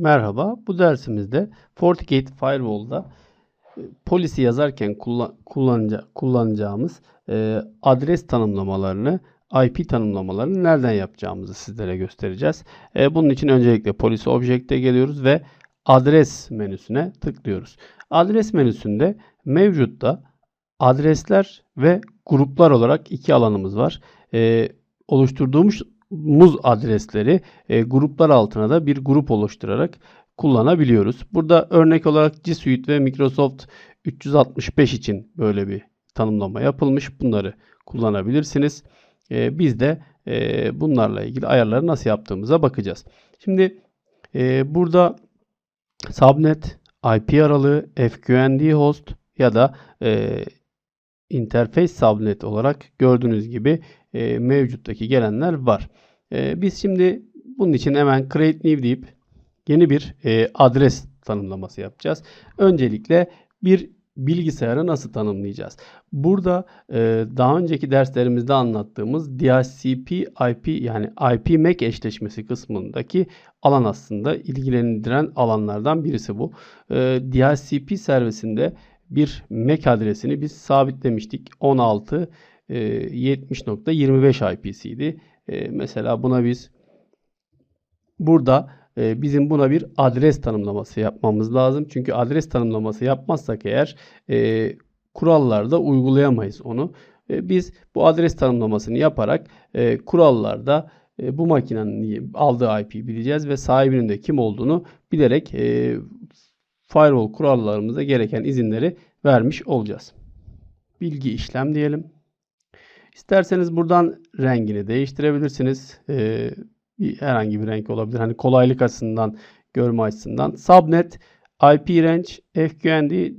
Merhaba. Bu dersimizde FortiGate Firewall'da e, polisi yazarken kullan, kullanıca, kullanacağımız e, adres tanımlamalarını, IP tanımlamalarını nereden yapacağımızı sizlere göstereceğiz. E, bunun için öncelikle polisi object'e geliyoruz ve adres menüsüne tıklıyoruz. Adres menüsünde mevcutta adresler ve gruplar olarak iki alanımız var. E, oluşturduğumuz muz adresleri e, gruplar altına da bir grup oluşturarak kullanabiliyoruz. Burada örnek olarak G Suite ve Microsoft 365 için böyle bir tanımlama yapılmış. Bunları kullanabilirsiniz. E, biz de e, bunlarla ilgili ayarları nasıl yaptığımıza bakacağız. Şimdi e, burada subnet, IP aralığı, FQND host ya da e, interface subnet olarak gördüğünüz gibi e, mevcuttaki gelenler var. E, biz şimdi bunun için hemen create new deyip yeni bir e, adres tanımlaması yapacağız. Öncelikle bir bilgisayarı nasıl tanımlayacağız? Burada e, daha önceki derslerimizde anlattığımız DHCP IP yani IP MAC eşleşmesi kısmındaki alan aslında ilgilendiren alanlardan birisi bu. E, DHCP servisinde bir MAC adresini biz sabitlemiştik. 16 e, 70.25 IP'siydi. E, mesela buna biz burada e, bizim buna bir adres tanımlaması yapmamız lazım. Çünkü adres tanımlaması yapmazsak eğer e, kurallarda uygulayamayız onu. E, biz bu adres tanımlamasını yaparak e, kurallarda e, bu makinenin aldığı IP bileceğiz ve sahibinin de kim olduğunu bilerek e, firewall kurallarımıza gereken izinleri vermiş olacağız. Bilgi işlem diyelim. İsterseniz buradan rengini değiştirebilirsiniz. Ee, herhangi bir renk olabilir. Hani kolaylık açısından, görme açısından. Subnet, IP range, FQND,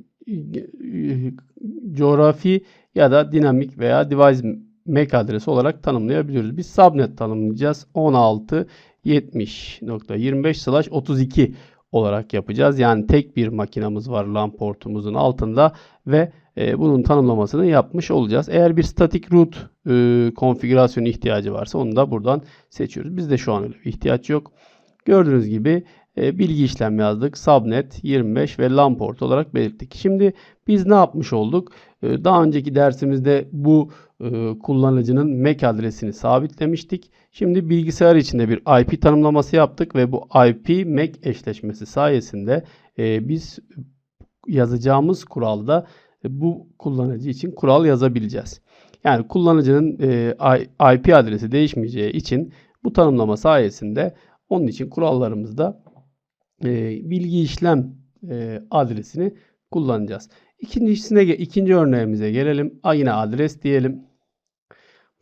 coğrafi ya da dinamik veya device MAC adresi olarak tanımlayabiliyoruz. Biz subnet tanımlayacağız. 16 70.25 32 olarak yapacağız. Yani tek bir makinamız var LAN portumuzun altında ve e, bunun tanımlamasını yapmış olacağız. Eğer bir statik root e, konfigürasyonu ihtiyacı varsa onu da buradan seçiyoruz. Bizde şu an öyle bir ihtiyaç yok. Gördüğünüz gibi e, bilgi işlem yazdık. Subnet 25 ve LAN port olarak belirttik. Şimdi biz ne yapmış olduk? E, daha önceki dersimizde bu e, kullanıcının MAC adresini sabitlemiştik. Şimdi bilgisayar içinde bir IP tanımlaması yaptık ve bu IP MAC eşleşmesi sayesinde e, biz yazacağımız kuralda e, bu kullanıcı için kural yazabileceğiz. Yani kullanıcının e, IP adresi değişmeyeceği için bu tanımlama sayesinde onun için kurallarımızda e, bilgi işlem e, adresini kullanacağız. İkincisine, ikinci örneğimize gelelim. A, yine adres diyelim.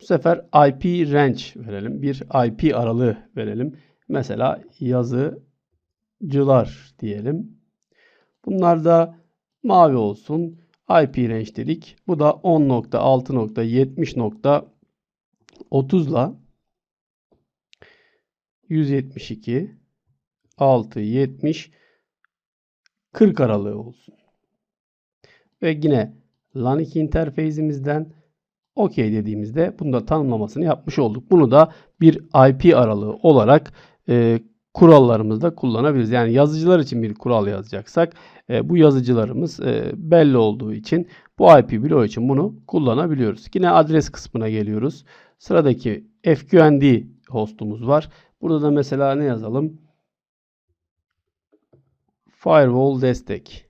Bu sefer IP range verelim. Bir IP aralığı verelim. Mesela yazıcılar diyelim. Bunlar da mavi olsun. IP range dedik. Bu da 10.6.70.30 ile 172 6 70 40 aralığı olsun. Ve yine LAN 2 interfeyzimizden OK dediğimizde bunu da tanımlamasını yapmış olduk. Bunu da bir IP aralığı olarak e, kurallarımızda kullanabiliriz. Yani yazıcılar için bir kural yazacaksak e, bu yazıcılarımız e, belli olduğu için bu IP bloğu için bunu kullanabiliyoruz. Yine adres kısmına geliyoruz. Sıradaki FQND hostumuz var. Burada da mesela ne yazalım? Firewall destek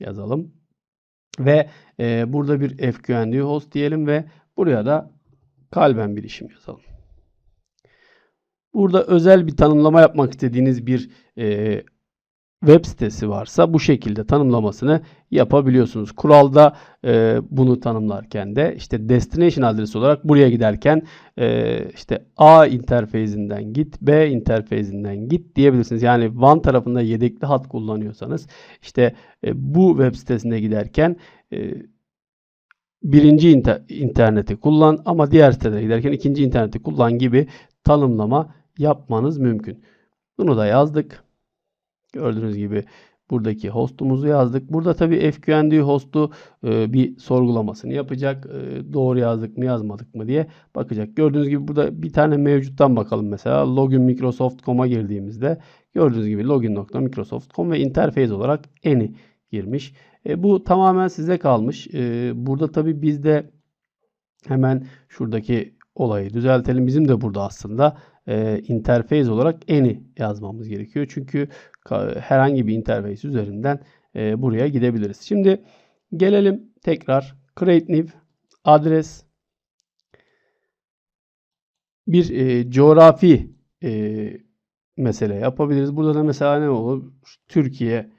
yazalım. Ve e, burada bir FQND host diyelim ve buraya da kalben bir işim yazalım. Burada özel bir tanımlama yapmak istediğiniz bir e, web sitesi varsa bu şekilde tanımlamasını yapabiliyorsunuz. Kuralda e, bunu tanımlarken de işte destination adresi olarak buraya giderken e, işte A interfeyzinden git, B interfeyzinden git diyebilirsiniz. Yani WAN tarafında yedekli hat kullanıyorsanız işte e, bu web sitesine giderken e, birinci inter interneti kullan ama diğer sitelere giderken ikinci interneti kullan gibi tanımlama yapmanız mümkün. Bunu da yazdık. Gördüğünüz gibi Buradaki hostumuzu yazdık. Burada tabii FQND hostu e, bir sorgulamasını yapacak. E, doğru yazdık mı yazmadık mı diye bakacak. Gördüğünüz gibi burada bir tane mevcuttan bakalım mesela. Login Microsoft.com'a girdiğimizde gördüğünüz gibi login.microsoft.com ve interface olarak eni girmiş. E, bu tamamen size kalmış. E, burada tabii bizde hemen şuradaki olayı düzeltelim. Bizim de burada aslında e, interface olarak eni yazmamız gerekiyor. Çünkü herhangi bir interface üzerinden e, buraya gidebiliriz. Şimdi gelelim tekrar create new adres bir e, coğrafi e, mesele yapabiliriz. Burada da mesela ne olur? Türkiye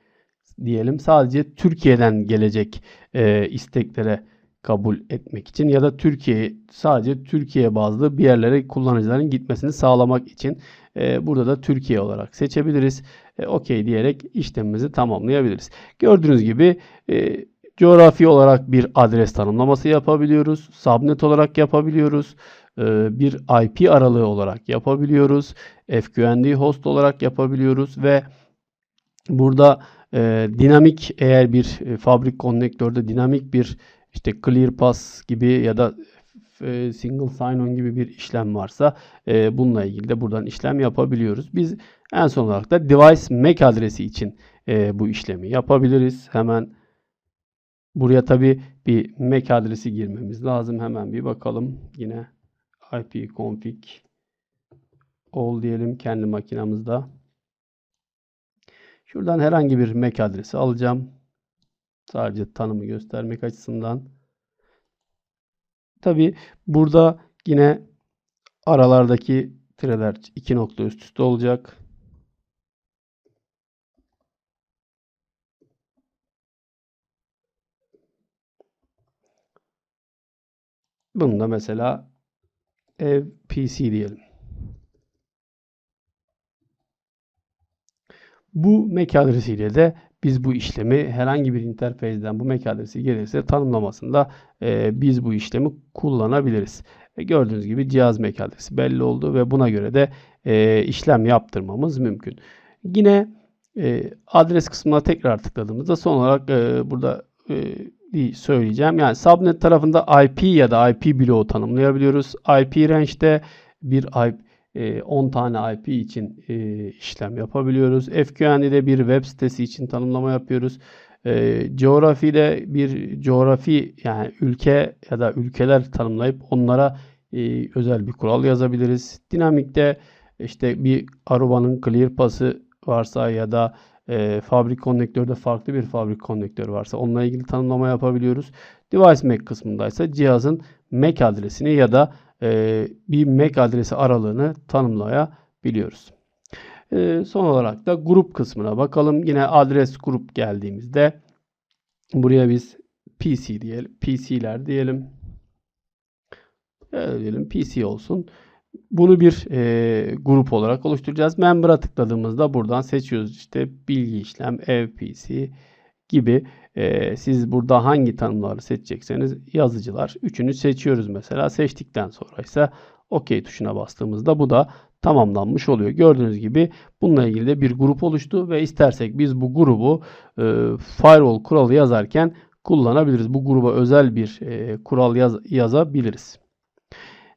diyelim. Sadece Türkiye'den gelecek e, isteklere kabul etmek için ya da Türkiye sadece Türkiye bazlı bir yerlere kullanıcıların gitmesini sağlamak için e, burada da Türkiye olarak seçebiliriz. E, OK diyerek işlemimizi tamamlayabiliriz. Gördüğünüz gibi e, coğrafi olarak bir adres tanımlaması yapabiliyoruz. Subnet olarak yapabiliyoruz. E, bir IP aralığı olarak yapabiliyoruz. FQND host olarak yapabiliyoruz ve burada e, dinamik eğer bir e, fabrik konnektörde dinamik bir işte ClearPass gibi ya da e, single sign-on gibi bir işlem varsa e, bununla ilgili de buradan işlem yapabiliyoruz. Biz en son olarak da device MAC adresi için e, bu işlemi yapabiliriz. Hemen buraya tabi bir MAC adresi girmemiz lazım. Hemen bir bakalım. Yine ipconfig all diyelim kendi makinamızda. Şuradan herhangi bir MAC adresi alacağım. Sadece tanımı göstermek açısından. Tabi burada yine aralardaki tireler iki nokta üst üste olacak. Bunu da mesela ev PC diyelim. Bu MAC adresiyle de biz bu işlemi herhangi bir interface'den bu MAC adresi gelirse tanımlamasında e, biz bu işlemi kullanabiliriz. E, gördüğünüz gibi cihaz MAC adresi belli oldu ve buna göre de e, işlem yaptırmamız mümkün. Yine e, adres kısmına tekrar tıkladığımızda son olarak e, burada e, söyleyeceğim. Yani subnet tarafında IP ya da IP bloğu tanımlayabiliyoruz. IP range'de bir IP 10 ee, tane IP için e, işlem yapabiliyoruz. FQN'de bir web sitesi için tanımlama yapıyoruz. E, coğrafide bir coğrafi yani ülke ya da ülkeler tanımlayıp onlara e, özel bir kural yazabiliriz. Dinamikte işte bir Aruba'nın clear pası varsa ya da e, fabrik konnektörde farklı bir fabrik konnektör varsa onunla ilgili tanımlama yapabiliyoruz. Device MAC kısmındaysa cihazın MAC adresini ya da bir MAC adresi aralığını tanımlayabiliyoruz. E, son olarak da grup kısmına bakalım. Yine adres grup geldiğimizde buraya biz PC diyelim. PC'ler diyelim. Evet, diyelim PC olsun. Bunu bir e, grup olarak oluşturacağız. Member'a tıkladığımızda buradan seçiyoruz. İşte bilgi işlem, ev PC gibi e, siz burada hangi tanımları seçecekseniz yazıcılar. Üçünü seçiyoruz mesela. Seçtikten sonra ise OK tuşuna bastığımızda bu da tamamlanmış oluyor. Gördüğünüz gibi bununla ilgili de bir grup oluştu ve istersek biz bu grubu e, firewall kuralı yazarken kullanabiliriz. Bu gruba özel bir e, kural yaz, yazabiliriz.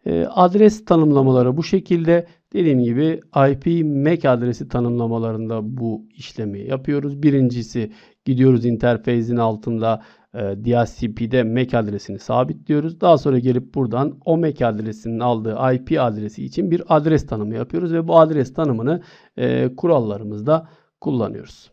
E, adres tanımlamaları bu şekilde. Dediğim gibi IP MAC adresi tanımlamalarında bu işlemi yapıyoruz. Birincisi gidiyoruz interface'in altında e, DHCP'de MAC adresini sabitliyoruz. Daha sonra gelip buradan o MAC adresinin aldığı IP adresi için bir adres tanımı yapıyoruz ve bu adres tanımını e, kurallarımızda kullanıyoruz.